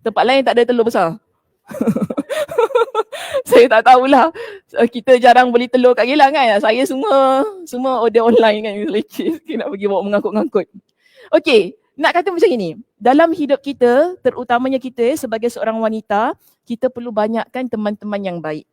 Tempat lain tak ada telur besar. saya tak tahulah. Kita jarang beli telur kat Gilang kan. Saya semua semua order online kan. Sikit nak pergi bawa mengangkut-ngangkut. Okay, nak kata macam ini. Dalam hidup kita, terutamanya kita sebagai seorang wanita, kita perlu banyakkan teman-teman yang baik.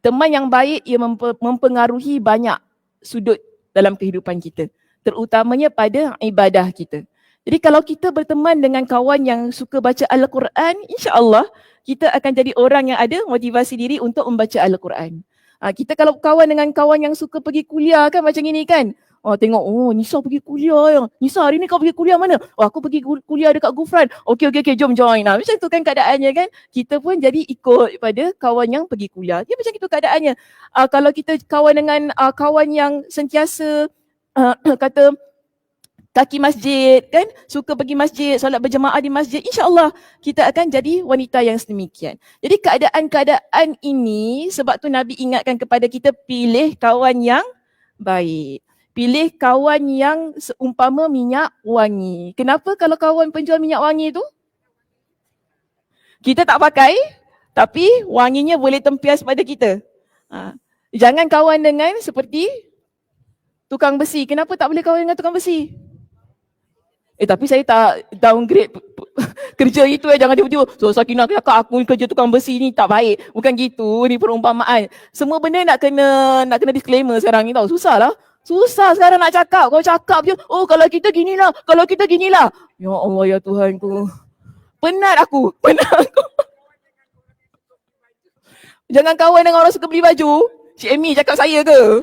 Teman yang baik ia mempengaruhi banyak sudut dalam kehidupan kita. Terutamanya pada ibadah kita. Jadi kalau kita berteman dengan kawan yang suka baca Al-Quran, insya-Allah kita akan jadi orang yang ada motivasi diri untuk membaca Al-Quran. Ha, kita kalau kawan dengan kawan yang suka pergi kuliah kan macam ini kan. Oh tengok, oh Nisa pergi kuliah ya. Nisa hari ni kau pergi kuliah mana? Oh aku pergi kuliah dekat Gufran. Okey okey okey jom join lah. Macam tu kan keadaannya kan. Kita pun jadi ikut pada kawan yang pergi kuliah. Dia macam itu keadaannya. Uh, kalau kita kawan dengan uh, kawan yang sentiasa uh, kata kaki masjid kan? Suka pergi masjid solat berjemaah di masjid insyaallah kita akan jadi wanita yang sedemikian. Jadi keadaan-keadaan ini sebab tu nabi ingatkan kepada kita pilih kawan yang baik. Pilih kawan yang seumpama minyak wangi. Kenapa kalau kawan penjual minyak wangi tu? Kita tak pakai tapi wanginya boleh tempias pada kita. Ha. jangan kawan dengan seperti tukang besi. Kenapa tak boleh kawan dengan tukang besi Eh tapi saya tak downgrade kerja itu eh jangan tiba-tiba so Sakinah cakap aku kerja tukang besi ni tak baik. Bukan gitu ni perumpamaan. Semua benda nak kena nak kena disclaimer sekarang ni tau. Susah lah. Susah sekarang nak cakap. Kau cakap je, oh kalau kita ginilah, kalau kita ginilah. Ya Allah ya Tuhan ku. Penat aku, penat aku. Jangan kawan dengan orang suka beli baju. Cik Amy cakap saya ke?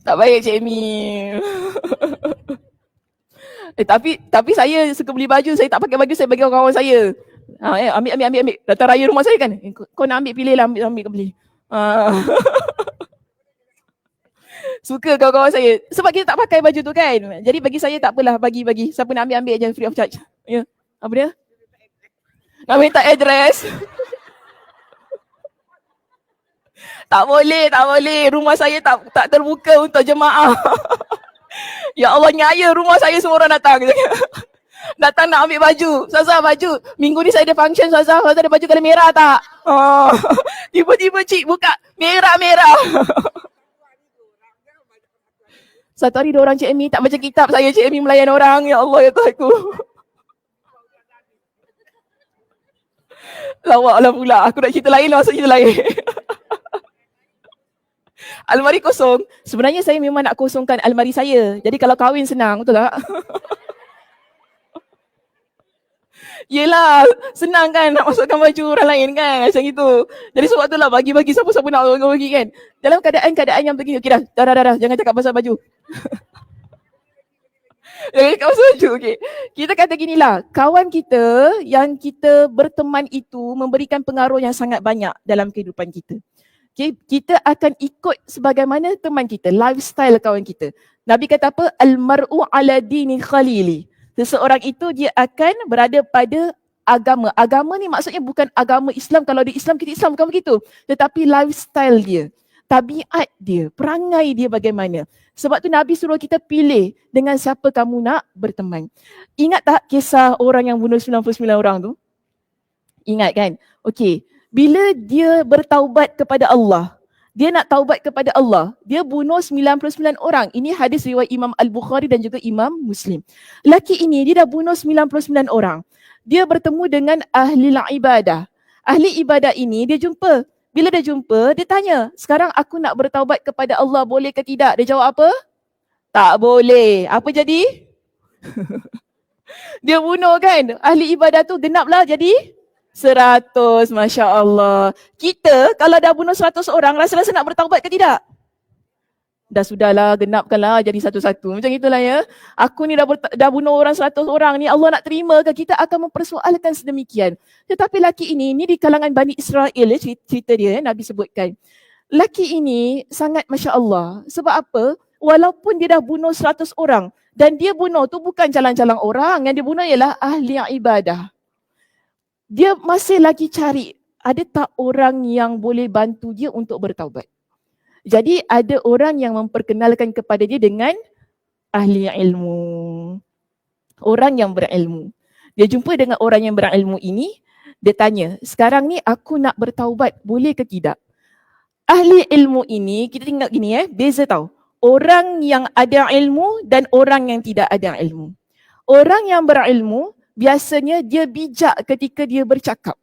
Tak baik Cik Amy. eh tapi tapi saya suka beli baju, saya tak pakai baju, saya bagi kawan-kawan saya. Ha, eh, ambil, ambil, ambil, ambil. Datang raya rumah saya kan. Eh, kau nak ambil, pilih lah, ambil, ambil, ambil. Ha. Suka kawan-kawan saya. Sebab kita tak pakai baju tu kan. Jadi bagi saya tak apalah, bagi-bagi. Siapa nak ambil, ambil je free of charge. Ya, apa dia? Nak minta address. Tak boleh, tak boleh. Rumah saya tak tak terbuka untuk jemaah. ya Allah nyaya rumah saya semua orang datang. datang nak ambil baju. Saza baju. Minggu ni saya ada function Saza. Saza ada baju kala merah tak? Oh. Tiba-tiba cik buka merah-merah. Satu hari dua orang Cik Amy tak baca kitab saya Cik Amy melayan orang. Ya Allah ya Tuhan aku. Lawak lah pula. Aku nak cerita lain lah. Cerita lain. Almari kosong. Sebenarnya saya memang nak kosongkan almari saya. Jadi kalau kahwin senang, betul tak? Yelah, senang kan nak masukkan baju orang lain kan macam itu. Jadi sebab tu lah bagi-bagi siapa-siapa nak bagi-bagi kan. Dalam keadaan-keadaan yang begini, okey dah, dah, dah, dah, dah. jangan cakap pasal baju. Jangan cakap pasal baju, okey. Kita kata gini lah, kawan kita yang kita berteman itu memberikan pengaruh yang sangat banyak dalam kehidupan kita. Okay, kita akan ikut sebagaimana teman kita, lifestyle kawan kita. Nabi kata apa? Al-mar'u ala dini khalili. Seseorang itu dia akan berada pada agama. Agama ni maksudnya bukan agama Islam. Kalau di Islam, kita Islam bukan begitu. Tetapi lifestyle dia, tabiat dia, perangai dia bagaimana. Sebab tu Nabi suruh kita pilih dengan siapa kamu nak berteman. Ingat tak kisah orang yang bunuh 99 orang tu? Ingat kan? Okey bila dia bertaubat kepada Allah, dia nak taubat kepada Allah, dia bunuh 99 orang. Ini hadis riwayat Imam Al-Bukhari dan juga Imam Muslim. Laki ini dia dah bunuh 99 orang. Dia bertemu dengan ahli ibadah. Ahli ibadah ini dia jumpa. Bila dia jumpa, dia tanya, sekarang aku nak bertaubat kepada Allah, boleh ke tidak? Dia jawab apa? Tak boleh. Apa jadi? dia bunuh kan? Ahli ibadah tu genaplah jadi Seratus, Masya Allah. Kita kalau dah bunuh seratus orang, rasa-rasa nak bertaubat ke tidak? Dah sudahlah, genapkanlah jadi satu-satu. Macam itulah ya. Aku ni dah, dah bunuh orang seratus orang ni, Allah nak terima ke? Kita akan mempersoalkan sedemikian. Tetapi laki ini, ni di kalangan Bani Israel, cerita dia, Nabi sebutkan. Laki ini sangat Masya Allah. Sebab apa? Walaupun dia dah bunuh seratus orang, dan dia bunuh tu bukan jalan-jalan orang, yang dia bunuh ialah ahli ibadah dia masih lagi cari ada tak orang yang boleh bantu dia untuk bertaubat. Jadi ada orang yang memperkenalkan kepada dia dengan ahli ilmu. Orang yang berilmu. Dia jumpa dengan orang yang berilmu ini, dia tanya, sekarang ni aku nak bertaubat, boleh ke tidak? Ahli ilmu ini, kita tengok gini eh, beza tau. Orang yang ada ilmu dan orang yang tidak ada ilmu. Orang yang berilmu, biasanya dia bijak ketika dia bercakap.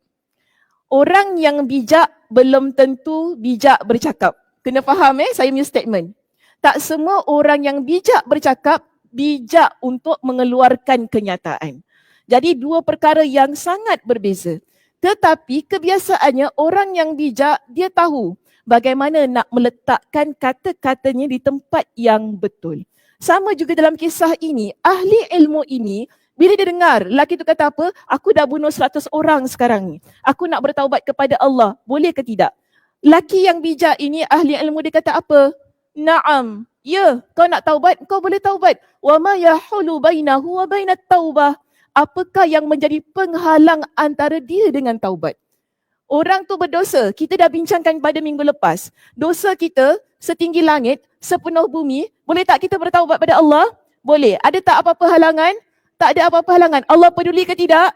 Orang yang bijak belum tentu bijak bercakap. Kena faham eh, saya punya statement. Tak semua orang yang bijak bercakap, bijak untuk mengeluarkan kenyataan. Jadi dua perkara yang sangat berbeza. Tetapi kebiasaannya orang yang bijak, dia tahu bagaimana nak meletakkan kata-katanya di tempat yang betul. Sama juga dalam kisah ini, ahli ilmu ini bila dia dengar lelaki itu kata apa? Aku dah bunuh seratus orang sekarang ni. Aku nak bertaubat kepada Allah. Boleh ke tidak? Lelaki yang bijak ini ahli ilmu dia kata apa? Naam. Ya, kau nak taubat, kau boleh taubat. Wa ma yahulu bainahu wa bainat taubah. Apakah yang menjadi penghalang antara dia dengan taubat? Orang tu berdosa. Kita dah bincangkan pada minggu lepas. Dosa kita setinggi langit, sepenuh bumi. Boleh tak kita bertaubat pada Allah? Boleh. Ada tak apa-apa halangan? Tak ada apa-apa halangan. Allah peduli ke tidak?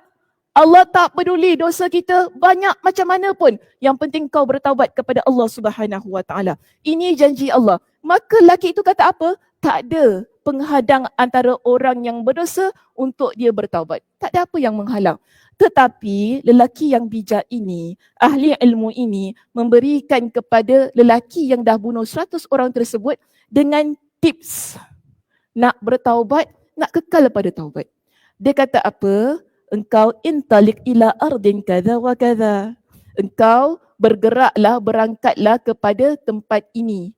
Allah tak peduli dosa kita banyak macam mana pun. Yang penting kau bertaubat kepada Allah Subhanahu Wa Taala. Ini janji Allah. Maka laki itu kata apa? Tak ada penghadang antara orang yang berdosa untuk dia bertaubat. Tak ada apa yang menghalang. Tetapi lelaki yang bijak ini, ahli ilmu ini memberikan kepada lelaki yang dah bunuh 100 orang tersebut dengan tips nak bertaubat nak kekal pada taubat. Dia kata apa? Engkau intalik ila ardin kada wa kada. Engkau bergeraklah, berangkatlah kepada tempat ini.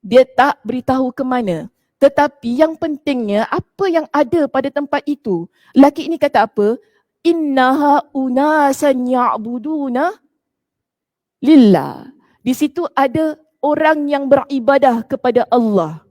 Dia tak beritahu ke mana. Tetapi yang pentingnya apa yang ada pada tempat itu. Laki ini kata apa? Innaha unasan ya'buduna lillah. Di situ ada orang yang beribadah kepada Allah.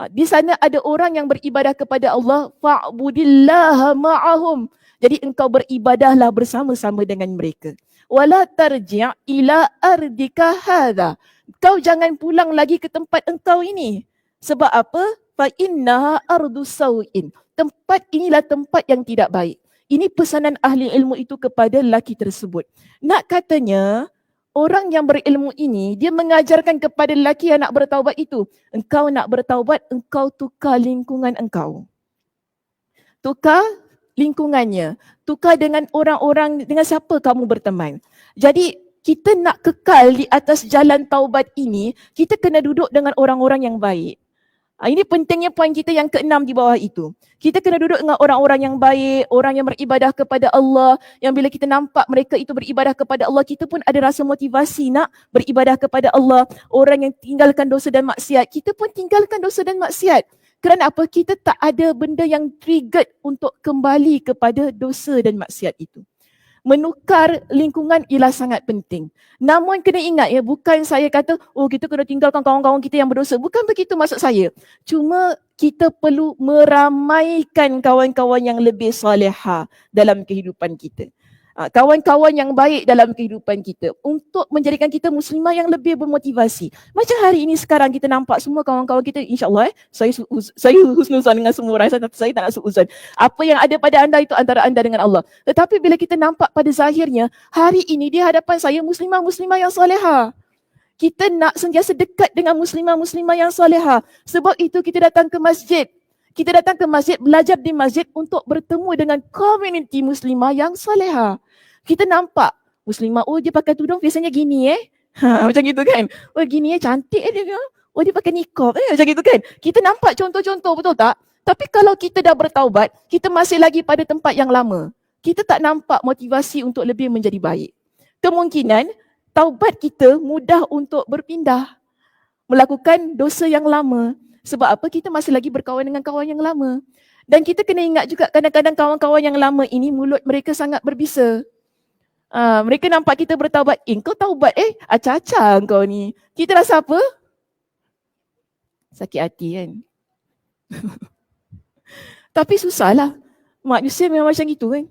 Ah, di sana ada orang yang beribadah kepada Allah fa'budillaha ma'ahum. Jadi engkau beribadahlah bersama-sama dengan mereka. Wala tarji' ila ardika hadha. Kau jangan pulang lagi ke tempat engkau ini. Sebab apa? Fa inna ardu sawin. Tempat inilah tempat yang tidak baik. Ini pesanan ahli ilmu itu kepada lelaki tersebut. Nak katanya, orang yang berilmu ini dia mengajarkan kepada lelaki yang nak bertaubat itu engkau nak bertaubat engkau tukar lingkungan engkau. Tukar lingkungannya tukar dengan orang-orang dengan siapa kamu berteman. Jadi kita nak kekal di atas jalan taubat ini kita kena duduk dengan orang-orang yang baik ini pentingnya poin kita yang keenam di bawah itu. Kita kena duduk dengan orang-orang yang baik, orang yang beribadah kepada Allah, yang bila kita nampak mereka itu beribadah kepada Allah, kita pun ada rasa motivasi nak beribadah kepada Allah. Orang yang tinggalkan dosa dan maksiat, kita pun tinggalkan dosa dan maksiat. Kerana apa? Kita tak ada benda yang triggered untuk kembali kepada dosa dan maksiat itu menukar lingkungan ialah sangat penting. Namun kena ingat ya, bukan saya kata, oh kita kena tinggalkan kawan-kawan kita yang berdosa. Bukan begitu maksud saya. Cuma kita perlu meramaikan kawan-kawan yang lebih saleha dalam kehidupan kita. Ah, kawan-kawan yang baik dalam kehidupan kita untuk menjadikan kita muslimah yang lebih bermotivasi. Macam hari ini sekarang kita nampak semua kawan-kawan kita insyaAllah eh, saya, saya husnuzan dengan semua orang, saya, saya tak nak suuzan. Apa yang ada pada anda itu antara anda dengan Allah. Tetapi bila kita nampak pada zahirnya, hari ini di hadapan saya muslimah-muslimah yang saleha. Kita nak sentiasa dekat dengan muslimah-muslimah yang saleha. Sebab itu kita datang ke masjid. Kita datang ke masjid, belajar di masjid untuk bertemu dengan komuniti muslimah yang saleha kita nampak muslimah, oh dia pakai tudung biasanya gini eh. Ha, macam gitu kan. Oh gini eh cantik eh dia. Oh dia pakai nikab eh macam gitu kan. Kita nampak contoh-contoh betul tak? Tapi kalau kita dah bertaubat, kita masih lagi pada tempat yang lama. Kita tak nampak motivasi untuk lebih menjadi baik. Kemungkinan taubat kita mudah untuk berpindah. Melakukan dosa yang lama. Sebab apa? Kita masih lagi berkawan dengan kawan yang lama. Dan kita kena ingat juga kadang-kadang kawan-kawan yang lama ini mulut mereka sangat berbisa. Uh, mereka nampak kita bertaubat. Eh, kau taubat eh? Acah-acah kau ni. Kita rasa apa? Sakit hati kan? Tapi susahlah. Manusia memang macam itu kan?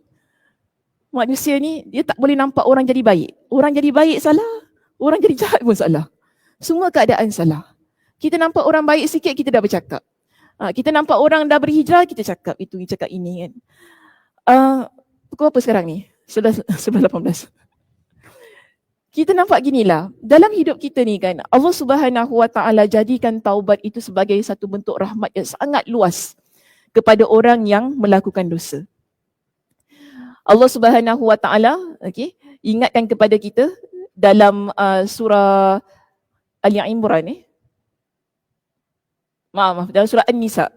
Manusia ni dia tak boleh nampak orang jadi baik. Orang jadi baik salah. Orang jadi jahat pun salah. Semua keadaan salah. Kita nampak orang baik sikit kita dah bercakap. Uh, kita nampak orang dah berhijrah, kita cakap itu, cakap ini kan. Uh, pukul apa sekarang ni? 11.18. Kita nampak gini lah, dalam hidup kita ni kan, Allah subhanahu wa ta'ala jadikan taubat itu sebagai satu bentuk rahmat yang sangat luas kepada orang yang melakukan dosa. Allah subhanahu wa ta'ala okay, ingatkan kepada kita dalam uh, surah Ali Imran ni. Eh? Maaf, maaf, dalam surah An-Nisa.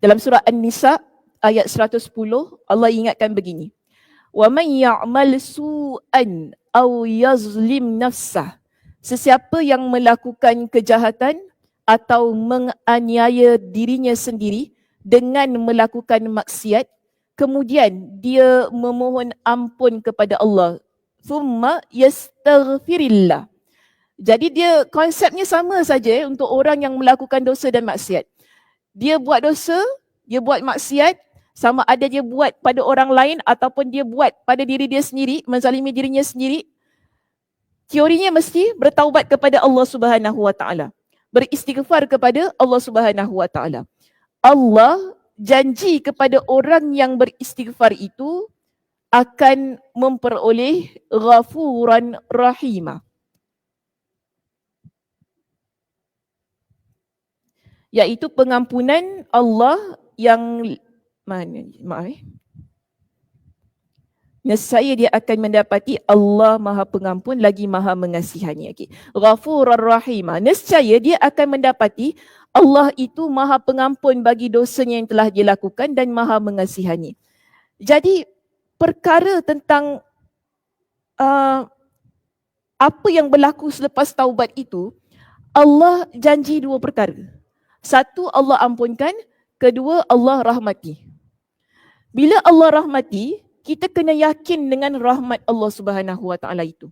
Dalam surah An-Nisa ayat 110 Allah ingatkan begini. Man ya'mal su'an aw yazlim nafsah. Sesiapa yang melakukan kejahatan atau menganiaya dirinya sendiri dengan melakukan maksiat kemudian dia memohon ampun kepada Allah thumma yastaghfirillah jadi dia konsepnya sama saja eh, untuk orang yang melakukan dosa dan maksiat. Dia buat dosa, dia buat maksiat, sama ada dia buat pada orang lain ataupun dia buat pada diri dia sendiri, menzalimi dirinya sendiri. Teorinya mesti bertaubat kepada Allah Subhanahu Wa Taala. Beristighfar kepada Allah Subhanahu Wa Taala. Allah janji kepada orang yang beristighfar itu akan memperoleh ghafuran rahimah. iaitu pengampunan Allah yang maaf eh Nescaya dia akan mendapati Allah Maha Pengampun lagi Maha Mengasihani. Okey. Ghafurur Rahim. Nescaya dia akan mendapati Allah itu Maha Pengampun bagi dosanya yang telah dia lakukan dan Maha Mengasihani. Jadi perkara tentang uh, apa yang berlaku selepas taubat itu Allah janji dua perkara. Satu Allah ampunkan, kedua Allah rahmati. Bila Allah rahmati, kita kena yakin dengan rahmat Allah Subhanahu Wa Taala itu.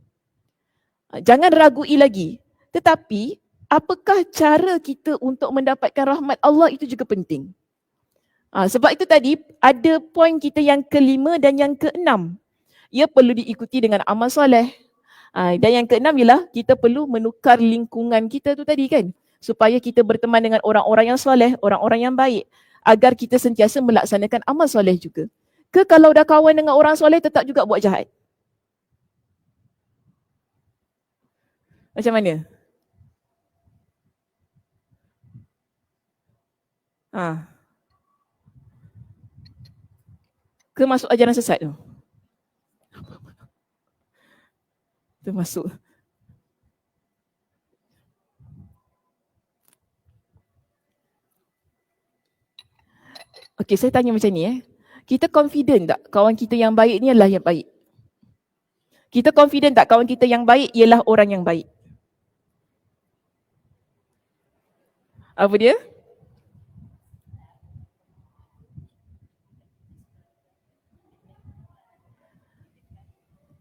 Ha, jangan ragui lagi. Tetapi apakah cara kita untuk mendapatkan rahmat Allah itu juga penting. Ha, sebab itu tadi ada poin kita yang kelima dan yang keenam. Ia perlu diikuti dengan amal soleh. Ha, dan yang keenam ialah kita perlu menukar lingkungan kita tu tadi kan supaya kita berteman dengan orang-orang yang soleh, orang-orang yang baik agar kita sentiasa melaksanakan amal soleh juga. Ke kalau dah kawan dengan orang soleh tetap juga buat jahat? Macam mana? Ha. Ke masuk ajaran sesat tu? Termasuk. Okey, saya tanya macam ni eh. Kita confident tak kawan kita yang baik ni adalah yang baik? Kita confident tak kawan kita yang baik ialah orang yang baik? Apa dia?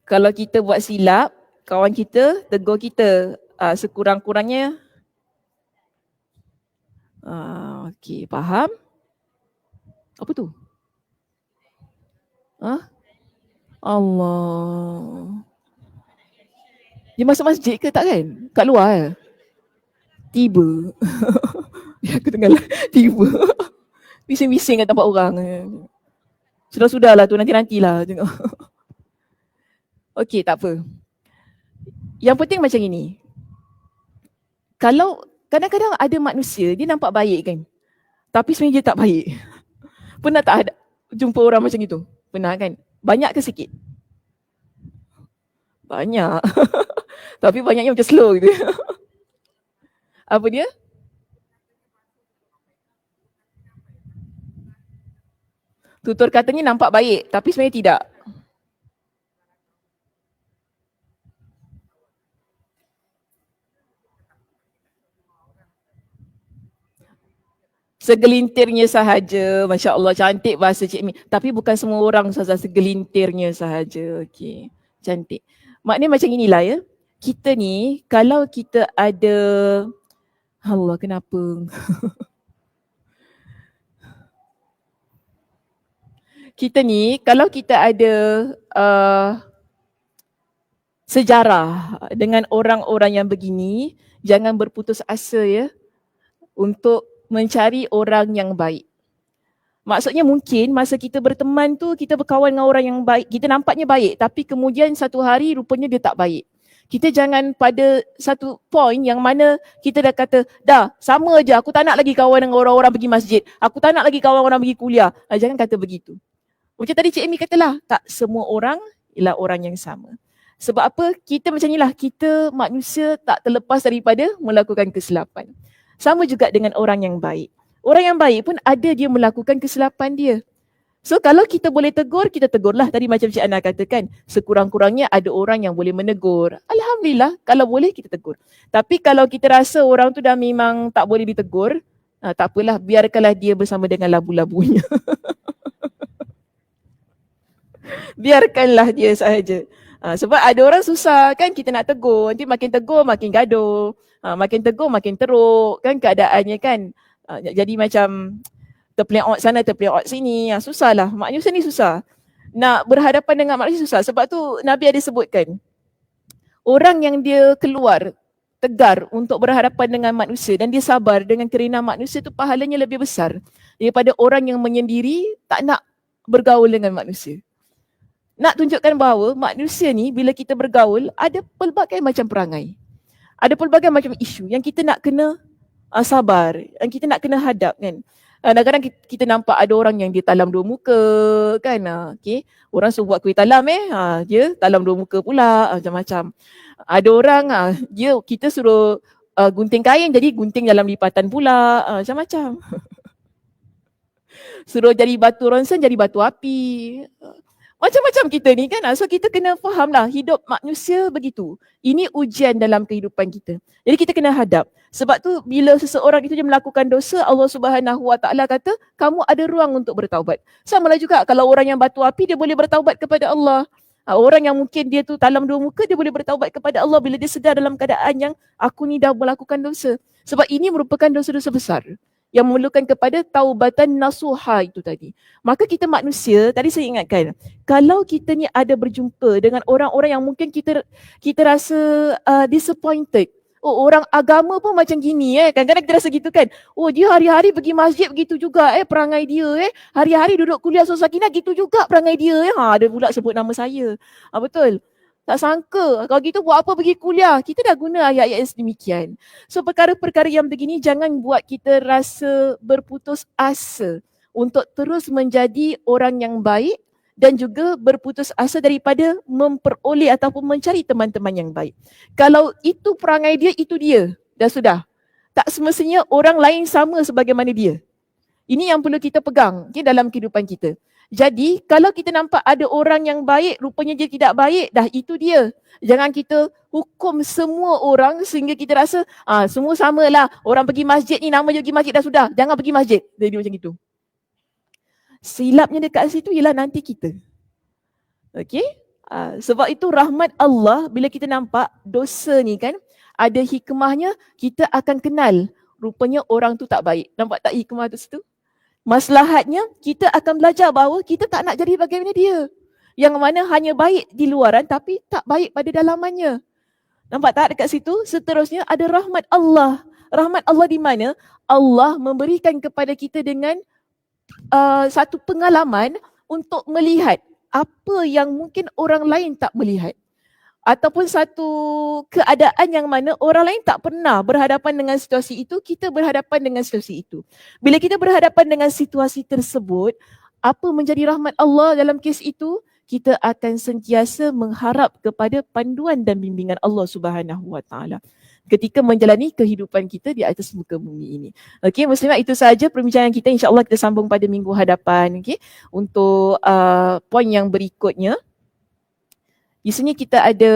Kalau kita buat silap, kawan kita tegur kita uh, sekurang-kurangnya. Uh, Okey, faham? Apa tu? Ha? Allah. Dia masuk masjid ke tak kan? Kat luar ke? Tiba. ya, aku tengah lah. Tiba. Bising-bising kat tempat orang. Sudah-sudahlah tu, nanti-nantilah. Tengok. Okey, tak apa. Yang penting macam ini. Kalau kadang-kadang ada manusia, dia nampak baik kan? Tapi sebenarnya dia tak baik. Pernah tak ada jumpa orang macam itu? Pernah kan? Banyak ke sikit? Banyak. Tapi banyaknya macam slow gitu. Apa dia? Tutur katanya nampak baik tapi sebenarnya tidak. Segelintirnya sahaja. Masya Allah cantik bahasa Cik Mi. Tapi bukan semua orang sahaja segelintirnya sahaja. Okey, cantik. Maknanya macam inilah ya. Kita ni kalau kita ada Allah kenapa? kita ni kalau kita ada uh, sejarah dengan orang-orang yang begini, jangan berputus asa ya untuk mencari orang yang baik. Maksudnya mungkin masa kita berteman tu kita berkawan dengan orang yang baik, kita nampaknya baik tapi kemudian satu hari rupanya dia tak baik. Kita jangan pada satu point yang mana kita dah kata, dah sama aja aku tak nak lagi kawan dengan orang-orang pergi masjid. Aku tak nak lagi kawan orang pergi kuliah. Ah, jangan kata begitu. Macam tadi Cik Amy katalah, tak semua orang ialah orang yang sama. Sebab apa? Kita macam inilah, kita manusia tak terlepas daripada melakukan kesilapan. Sama juga dengan orang yang baik. Orang yang baik pun ada dia melakukan kesilapan dia. So kalau kita boleh tegur, kita tegurlah. Tadi macam Cik Ana katakan, sekurang-kurangnya ada orang yang boleh menegur. Alhamdulillah, kalau boleh kita tegur. Tapi kalau kita rasa orang tu dah memang tak boleh ditegur, uh, tak apalah, biarkanlah dia bersama dengan labu-labunya. biarkanlah dia sahaja. Uh, sebab ada orang susah kan kita nak tegur, nanti makin tegur makin gaduh. Uh, makin tegur makin teruk kan keadaannya kan. Uh, jadi macam terpeleot sana terpeleot sini. Ya, susahlah. Manusia ni susah. Nak berhadapan dengan manusia susah. Sebab tu Nabi ada sebutkan. Orang yang dia keluar tegar untuk berhadapan dengan manusia dan dia sabar dengan kerana manusia tu pahalanya lebih besar daripada orang yang menyendiri tak nak bergaul dengan manusia. Nak tunjukkan bahawa manusia ni bila kita bergaul ada pelbagai macam perangai. Ada pelbagai macam isu yang kita nak kena uh, sabar, yang kita nak kena hadap kan. Kadang-kadang kita nampak ada orang yang dia talam dua muka kan. Okay. Orang suruh buat kuih talam eh. Dia talam dua muka pula macam-macam. Ada orang dia kita suruh uh, gunting kain jadi gunting dalam lipatan pula. Macam-macam. suruh jadi batu ronsen jadi batu api. Macam-macam kita ni kan. So kita kena faham lah hidup manusia begitu. Ini ujian dalam kehidupan kita. Jadi kita kena hadap. Sebab tu bila seseorang itu dia melakukan dosa, Allah Subhanahu Wa Taala kata, kamu ada ruang untuk bertaubat. Sama lah juga kalau orang yang batu api dia boleh bertaubat kepada Allah. Ha, orang yang mungkin dia tu talam dua muka dia boleh bertaubat kepada Allah bila dia sedar dalam keadaan yang aku ni dah melakukan dosa. Sebab ini merupakan dosa-dosa besar yang memerlukan kepada taubatan nasuha itu tadi. Maka kita manusia, tadi saya ingatkan, kalau kita ni ada berjumpa dengan orang-orang yang mungkin kita kita rasa uh, disappointed, Oh orang agama pun macam gini eh. Kadang-kadang kita rasa gitu kan. Oh dia hari-hari pergi masjid begitu juga eh perangai dia eh. Hari-hari duduk kuliah Sosakinah gitu juga perangai dia eh. Ha ada pula sebut nama saya. Ha betul. Tak sangka kalau gitu buat apa pergi kuliah. Kita dah guna ayat-ayat sedemikian. So perkara-perkara yang begini jangan buat kita rasa berputus asa untuk terus menjadi orang yang baik dan juga berputus asa daripada memperoleh ataupun mencari teman-teman yang baik. Kalau itu perangai dia, itu dia. Dah sudah. Tak semestinya orang lain sama sebagaimana dia. Ini yang perlu kita pegang okay, dalam kehidupan kita. Jadi kalau kita nampak ada orang yang baik, rupanya dia tidak baik, dah itu dia. Jangan kita hukum semua orang sehingga kita rasa ah semua samalah. Orang pergi masjid ni nama dia pergi masjid dah sudah. Jangan pergi masjid. Jadi macam itu silapnya dekat situ ialah nanti kita. Okey? Uh, sebab itu rahmat Allah bila kita nampak dosa ni kan ada hikmahnya kita akan kenal rupanya orang tu tak baik. Nampak tak hikmah tu situ? Maslahatnya kita akan belajar bahawa kita tak nak jadi bagaimana dia. Yang mana hanya baik di luaran tapi tak baik pada dalamannya. Nampak tak dekat situ? Seterusnya ada rahmat Allah. Rahmat Allah di mana? Allah memberikan kepada kita dengan uh, satu pengalaman untuk melihat apa yang mungkin orang lain tak melihat ataupun satu keadaan yang mana orang lain tak pernah berhadapan dengan situasi itu kita berhadapan dengan situasi itu bila kita berhadapan dengan situasi tersebut apa menjadi rahmat Allah dalam kes itu kita akan sentiasa mengharap kepada panduan dan bimbingan Allah Subhanahu wa taala ketika menjalani kehidupan kita di atas muka bumi ini. Okey, muslimat itu sahaja perbincangan kita. InsyaAllah kita sambung pada minggu hadapan. Okey, untuk uh, poin yang berikutnya. Di sini kita ada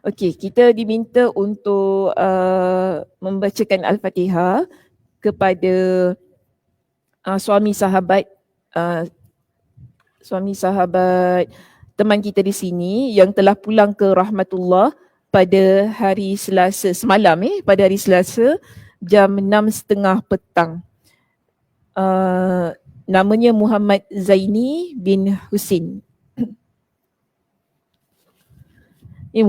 Okey, kita diminta untuk uh, membacakan Al-Fatihah kepada uh, suami sahabat uh, suami sahabat teman kita di sini yang telah pulang ke rahmatullah pada hari Selasa semalam eh pada hari Selasa jam 6.30 petang. Uh, namanya Muhammad Zaini bin Husin. Ini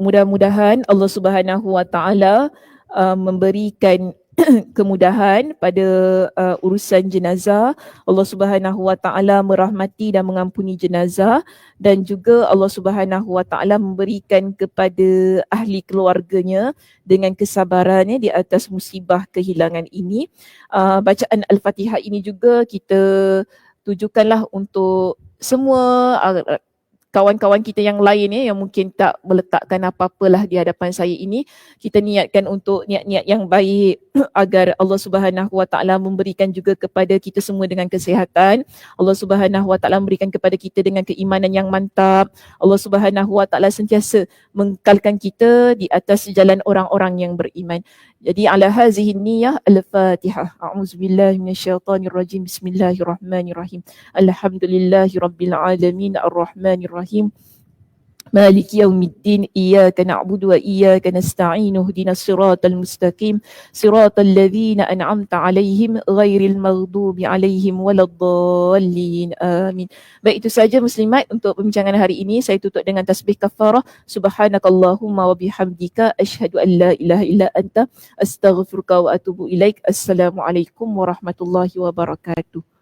mudah-mudahan Allah Subhanahu Wa Taala uh, memberikan kemudahan pada uh, urusan jenazah. Allah Subhanahu Wa Taala merahmati dan mengampuni jenazah dan juga Allah Subhanahu Wa Taala memberikan kepada ahli keluarganya dengan kesabarannya di atas musibah kehilangan ini. Uh, bacaan Al-Fatihah ini juga kita tujukanlah untuk semua uh, kawan-kawan kita yang lain ya yang mungkin tak meletakkan apa-apalah di hadapan saya ini kita niatkan untuk niat-niat yang baik agar Allah Subhanahu Wa Taala memberikan juga kepada kita semua dengan kesihatan. Allah Subhanahu Wa Taala memberikan kepada kita dengan keimanan yang mantap. Allah Subhanahu Wa Taala sentiasa mengkalkan kita di atas jalan orang-orang yang beriman. Jadi ala hazihi niyah al-fatihah. A'udzubillahi minasyaitonirrajim. Bismillahirrahmanirrahim. Alhamdulillahirabbil alamin. Arrahmanirrahim Bismillahirrahmanirrahim. Maliki yaumiddin iyyaka na'budu wa iyyaka nasta'in ihdinas siratal mustaqim siratal ladzina an'amta 'alaihim ghairil maghdubi 'alaihim waladdallin. Amin. Baik itu saja muslimat untuk pembincangan hari ini. Saya tutup dengan tasbih kafarah. Subhanakallahumma wa bihamdika asyhadu an la ilaha illa anta astaghfiruka wa atubu ilaik. Assalamu alaikum warahmatullahi wabarakatuh.